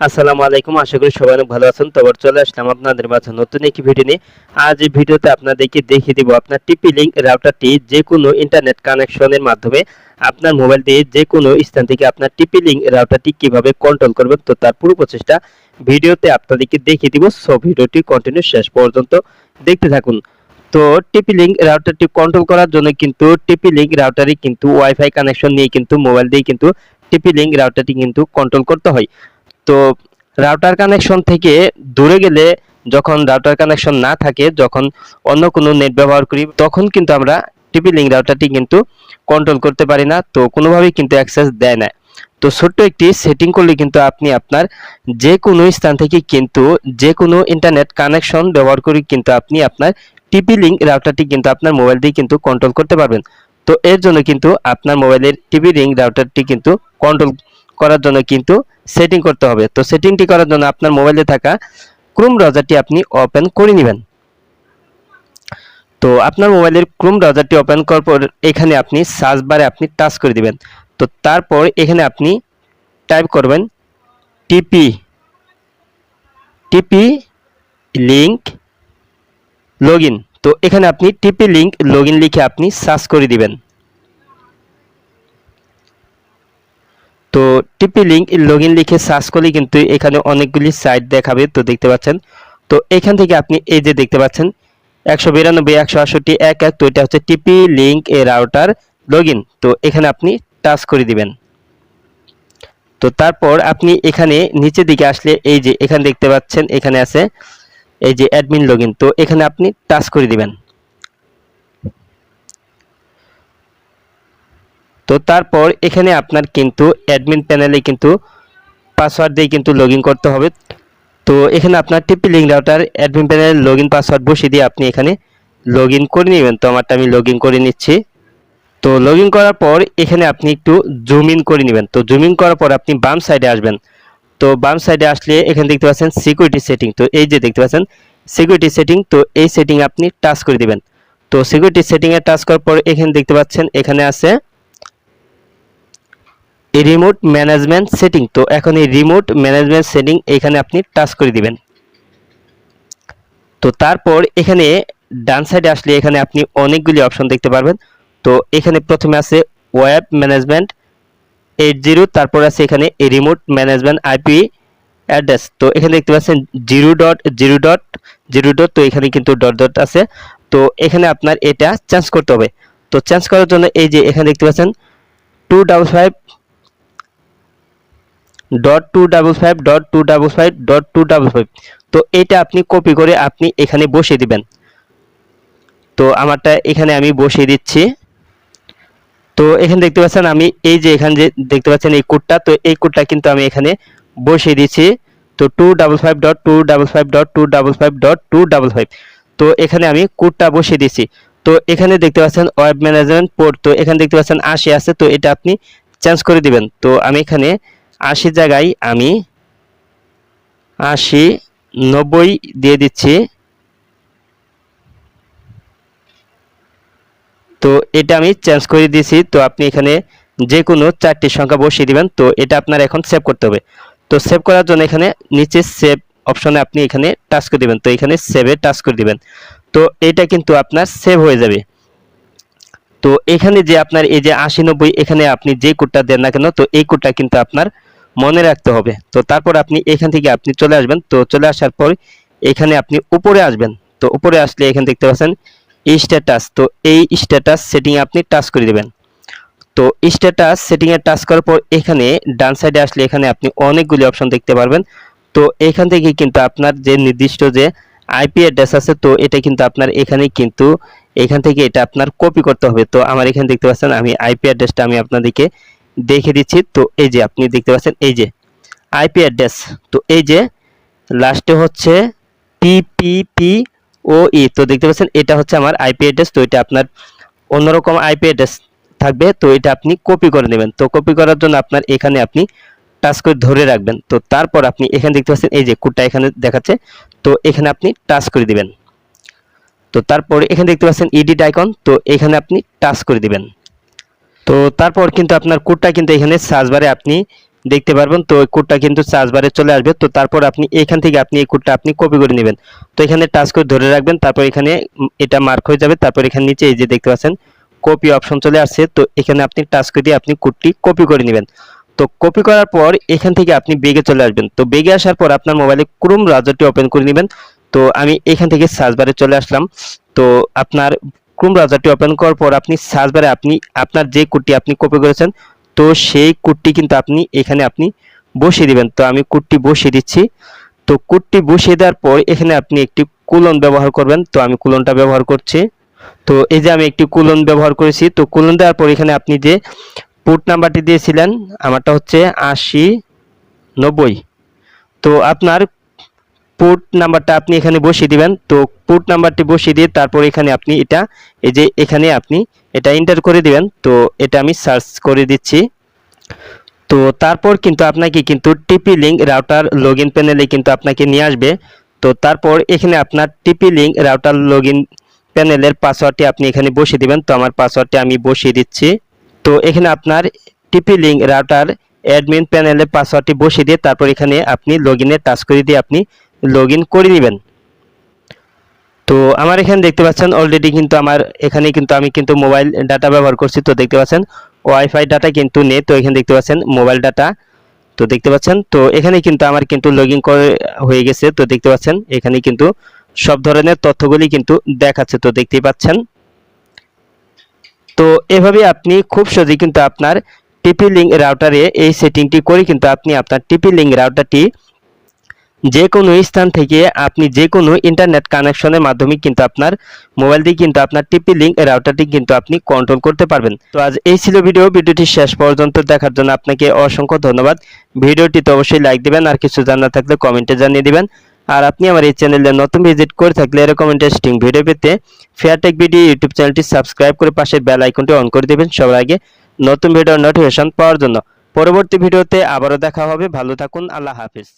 আসসালামু আলাইকুম, আশা করি সবাই অনেক ভালো আছেন। তবে চলে আসলাম আপনাদের মাঝে নতুন একটি ভিডিও নিয়ে। আজ এই ভিডিওতে আপনাদেরকে দেখিয়ে দিব আপনার টিপি লিঙ্ক রাউটারটি যে কোনো ইন্টারনেট কানেকশনের মাধ্যমে আপনার মোবাইল দিয়ে যে কোনো স্থান থেকে আপনার টিপি লিঙ্ক রাউটারটি কীভাবে কন্ট্রোল করবেন, তো তার পুরো প্রচেষ্টা ভিডিওতে আপনাদেরকে দেখিয়ে দিব। সো ভিডিওটি কন্টিনিউ শেষ পর্যন্ত দেখতে থাকুন। তো টিপি লিঙ্ক রাউটারটি কন্ট্রোল করার জন্য কিন্তু টিপি লিঙ্ক রাউটারই কিন্তু ওয়াইফাই কানেকশন নিয়ে কিন্তু মোবাইল দিয়ে কিন্তু টিপি লিঙ্ক রাউটারটি কিন্তু কন্ট্রোল করতে হয়। তো রাউটার কানেকশন থেকে দূরে গেলে যখন রাউটার কানেকশন না থাকে, যখন অন্য কোনো নেট ব্যবহার করি, তখন কিন্তু আমরা টিপি লিঙ্ক রাউটারটি কিন্তু কন্ট্রোল করতে পারি না, তো কোনোভাবেই কিন্তু অ্যাক্সেস দেয় না। তো ছোট্ট একটি সেটিং করলে কিন্তু আপনি আপনার যে কোনো স্থান থেকে কিন্তু যে কোনো ইন্টারনেট কানেকশন ব্যবহার করে কিন্তু আপনি আপনার টিপি লিঙ্ক রাউটারটি কিন্তু আপনার মোবাইল দিয়ে কিন্তু কন্ট্রোল করতে পারবেন। তো এর জন্য কিন্তু আপনার মোবাইলের টিপি লিঙ্ক রাউটারটি কিন্তু কন্ট্রোল করার জন্য কিন্তু সেটিং করতে হবে। তো সেটিংটি করার জন্য আপনার মোবাইলে থাকা ক্রোম ব্রাউজারটি আপনি ওপেন করে নেবেন। তো আপনার মোবাইলের ক্রোম ব্রাউজারটি ওপেন করার পর এখানে আপনি সার্চ বারে আপনি টাচ করে দিবেন। তো তারপর এখানে আপনি টাইপ করবেন টিপি টিপি লিংক লগইন তো এখানে আপনি টিপি লিংক লগইন লিখে আপনি সার্চ করে দিবেন। তো টিপি লিঙ্ক লগ ইন লিখে সার্চ করলে কিন্তু এখানে অনেকগুলি সাইট দেখাবে, তো দেখতে পাচ্ছেন। তো এখান থেকে আপনি এই যে দেখতে পাচ্ছেন, একশো বিরানব্বই, একশো আটষট্টি, এক এক, তো এটা হচ্ছে টিপি লিঙ্ক এ রাউটার লগ তো এখানে আপনি টাচ করে দিবেন। তো তারপর আপনি এখানে নিচের দিকে আসলে এই যে এখানে দেখতে পাচ্ছেন, এখানে আছে এই যে অ্যাডমিন লগ তো এখানে আপনি টাচ করে দিবেন। তো তারপর এখানে আপনার কিন্তু অ্যাডমিন প্যানেলে কিন্তু পাসওয়ার্ড দিয়ে কিন্তু লগ করতে হবে। তো এখানে আপনার টিপি লিঙ্ক রাউটার অ্যাডমিন প্যানেলে লগ পাসওয়ার্ড বসিয়ে দিয়ে আপনি এখানে লগ করে নেবেন। তো আমারটা আমি লগ করে নিচ্ছি। তো লগ করার পর এখানে আপনি একটু জুম ইন করে নেবেন। তো জুম ইন করার পর আপনি বাম সাইডে আসবেন। তো বাম সাইডে আসলে এখানে দেখতে পাচ্ছেন সিকিউরিটি সেটিং তো এই যে দেখতে পাচ্ছেন সিকিউরিটি সেটিং তো এই সেটিং আপনি টাচ করে দিবেন। তো সিকিউরিটি সেটিংয়ে টাচ করার পর এখানে দেখতে পাচ্ছেন, এখানে আছে রিমোট ম্যানেজমেন্ট সেটিং তো এখন এই রিমোট ম্যানেজমেন্ট সেটিং এখানে আপনি টাচ করে দিবেন। তো তারপর এখানে ডান সাইডে আসলে এখানে আপনি অনেকগুলি অপশন দেখতে পারবেন। তো এখানে প্রথমে আছে ওয়েব ম্যানেজমেন্ট এইট জিরো তারপর আছে এখানে রিমোট ম্যানেজমেন্ট আইপি অ্যাড্রেস তো এখানে দেখতে পাচ্ছেন zero dot zero dot zero dot তো এখানে কিন্তু ডট ডট আছে। তো এখানে আপনার এটা চেঞ্জ করতে হবে। তো চেঞ্জ করার জন্য এই যে এখানে দেখতে পাচ্ছেন two double five dot two double five dot two double five dot two double five তো এটা আপনি কপি করে আপনি এখানে বসিয়ে দিবেন। তো আমারটা এখানে আমি বসিয়ে দিচ্ছি। তো এখানে দেখতে পাচ্ছেন আমি এই যে এখানে যে দেখতে পাচ্ছেন এই কোডটা তো এই কোডটা কিন্তু আমি এখানে বসিয়ে দিচ্ছি। তো two double five dot two double five dot two double five dot two double five তো এখানে আমি কোডটা বসিয়ে দিচ্ছি। তো এখানে দেখতে পাচ্ছেন ওয়েব ম্যানেজমেন্ট পোর্ট তো এখানে দেখতে পাচ্ছেন আশি আছে, তো এটা আপনি চেঞ্জ করে দিবেন। তো আমি এখানে আশি জায়গায় আমি আশি নব্বই দিয়ে দিচ্ছি। তো এটা আমি চেঞ্জ করে দিয়েছি। তো আপনি এখানে যে কোনো চারটি সংখ্যা বসিয়ে দিবেন। তো এটা আপনার এখন সেভ করতে হবে। তো সেভ করার জন্য এখানে নিচে সেভ অপশনে আপনি এখানে টাচ করে দিবেন। তো এখানে সেভে টাচ করে দিবেন। তো এটা কিন্তু আপনার সেভ হয়ে যাবে। তো এখানে যে আপনার এই যে আশি নব্বই, এখানে আপনি যে কোডটা দেন না কেন, তো এই কোডটা কিন্তু আপনার মনে রাখতে হবে। তো তারপর আপনি এখান থেকে আপনি চলে আসবেন। তো চলে আসার পর এখানে আপনি উপরে আসবেন। তো উপরে আসলে এখানে দেখতে পাচ্ছেন স্ট্যাটাস তো এই স্ট্যাটাস সেটিং আপনি টাচ করে দেবেন। তো স্ট্যাটাস সেটিংয়ে টাচ করার পর এখানে ডান সাইডে আসলে এখানে আপনি অনেকগুলি অপশন দেখতে পারবেন। তো এখান থেকে কিন্তু আপনার যে নির্দিষ্ট যে আইপি অ্যাড্রেস আছে, তো এটা কিন্তু আপনার এখানে কিন্তু এখান থেকে এটা আপনার কপি করতে হবে। তো আমার এখানে দেখতে পাচ্ছেন আমি আইপি অ্যাড্রেসটা আমি আপনাদেরকে দেখে দিচ্ছি। তো এই যে আপনি দেখতে পাচ্ছেন, এই যে আইপি অ্যাড্রেস তো এই যে লাস্টে হচ্ছে পিপিপি ও ই তো দেখতে পাচ্ছেন, এটা হচ্ছে আমার আইপি অ্যাড্রেস তো এটা আপনার অন্যরকম আইপি অ্যাড্রেস থাকবে, তো এটা আপনি কপি করে নেবেন। তো কপি করার জন্য আপনার এখানে আপনি টাচ করে ধরে রাখবেন। তো তারপর আপনি এখানে দেখতে পাচ্ছেন, এই যে কোডটা এখানে দেখাচ্ছে, তো এখানে আপনি টাচ করে দিবেন। তো তারপর এখানে দেখতে পাচ্ছেন ইডিট আইকন তো এখানে আপনি টাচ করে দিবেন। তো তারপর কিন্তু আপনার কোডটা কিন্তু এখানে সার্চ বারে আপনি দেখতে পারবেন। তো ওই কোডটা কিন্তু সার্চ বারে চলে আসবে। তো তারপর আপনি এখান থেকে আপনি এই কোডটা আপনি কপি করে নেবেন। তো এখানে টাচ করে ধরে রাখবেন। তারপর এখানে এটা মার্ক হয়ে যাবে। তারপর এখানে নিচে এই যে দেখতে পাচ্ছেন কপি অপশন চলে আসছে। তো এখানে আপনি টাচ করে দিয়ে আপনি কোডটি কপি করে নেবেন। তো কপি করার পর এখান থেকে আপনি বেগে চলে আসবেন। তো বেগে আসার পর আপনার মোবাইলে ক্রোম ব্রাউজারটি ওপেন করে নেবেন। তো আমি এখান থেকে সার্চ বারে চলে আসলাম। তো আপনার ক্রোম ব্রাউজারটি ওপেন করার পর আপনি সার্চ বারে আপনি আপনার যে কোডটি আপনি কপি করেছেন, তো সেই কোডটি কিন্তু আপনি এখানে আপনি বসিয়ে দিবেন। তো আমি কোডটি বসিয়ে দিচ্ছি। তো কোডটি বসিয়ে দেওয়ার পর এখানে আপনি একটি কুলন ব্যবহার করবেন। তো আমি কুলনটা ব্যবহার করছি। তো এই যে আমি একটি কুলন ব্যবহার করেছি, তো কুলন দেওয়ার পর এখানে আপনি যে পুট নাম্বারটি দিয়েছিলেন, আমারটা হচ্ছে আশি নব্বই। তো আপনার পুট নাম্বারটা আপনি এখানে বসিয়ে দিবেন। তো পুট নাম্বারটি বসিয়ে দিয়ে তারপর এখানে আপনি এটা, এই যে এখানে আপনি এটা এন্টার করে দিবেন। তো এটা আমি সার্চ করে দিচ্ছি। তো তারপর কিন্তু আপনাকে কিন্তু TP Link router log in প্যানেলে কিন্তু আপনাকে নিয়ে আসবে। তো তারপর এখানে আপনার টিপি লিঙ্ক রাউটার লগ প্যানেলের পাসওয়ার্ডটি আপনি এখানে বসিয়ে দিবেন। তো আমার পাসওয়ার্ডটি আমি বসিয়ে দিচ্ছি। তো এখানে আপনার টিপি লিঙ্ক রাউটার অ্যাডমিন প্যানেলের পাসওয়ার্ডটি বসিয়ে দিয়ে তারপর এখানে আপনি লগ ইনে টাচ করে দিয়ে আপনি লগ ইন করে নেবেন। তো আমার এখানে দেখতে পাচ্ছেন অলরেডি কিন্তু আমার এখানে কিন্তু আমি কিন্তু মোবাইল ডাটা ব্যবহার করছি, তো দেখতে পাচ্ছেন ওয়াইফাই ডাটা কিন্তু নেই, তো এখানে দেখতে পাচ্ছেন মোবাইল ডাটা তো দেখতে পাচ্ছেন, তো এখানে কিন্তু আমার কিন্তু লগ ইন করে হয়ে গেছে, তো দেখতে পাচ্ছেন এখানে কিন্তু সব ধরনের তথ্যগুলি কিন্তু দেখাচ্ছে, তো দেখতেই পাচ্ছেন। তো এভাবে আপনি খুব সহজেই কিন্তু আপনার টিপি লিঙ্ক রাউটারে এই সেটিংটি করে কিন্তু আপনি আপনার টিপি লিঙ্ক রাউটারটি যে কোনো স্থান থেকে আপনি যে কোনো ইন্টারনেট কানেকশনের মাধ্যমে কিন্তু আপনার মোবাইল দিয়ে কিন্তু আপনার টিপি লিঙ্ক রাউটারটি কিন্তু আপনি কন্ট্রোল করতে পারবেন। তো আজ এই ছিল ভিডিও ভিডিওটি শেষ পর্যন্ত দেখার জন্য আপনাকে অসংখ্য ধন্যবাদ। ভিডিওটিতে অবশ্যই লাইক দিবেন, আর কিছু জানা থাকলে কমেন্টে জানিয়ে দিবেন। আর আপনি আমার এই চ্যানেলে নতুন ভিজিট করে থাকলে এরকম ইন্টারেস্টিং ভিডিও পেতে ফেয়ারটেক ভিডিও ইউটিউব চ্যানেলটি সাবস্ক্রাইব করে পাশের বেল আইকনটি অন করে দেবেন সবার আগে নতুন ভিডিওর নোটিফিকেশন পাওয়ার জন্য। পরবর্তী ভিডিওতে আবারও দেখা হবে। ভালো থাকুন, আল্লাহ হাফিজ।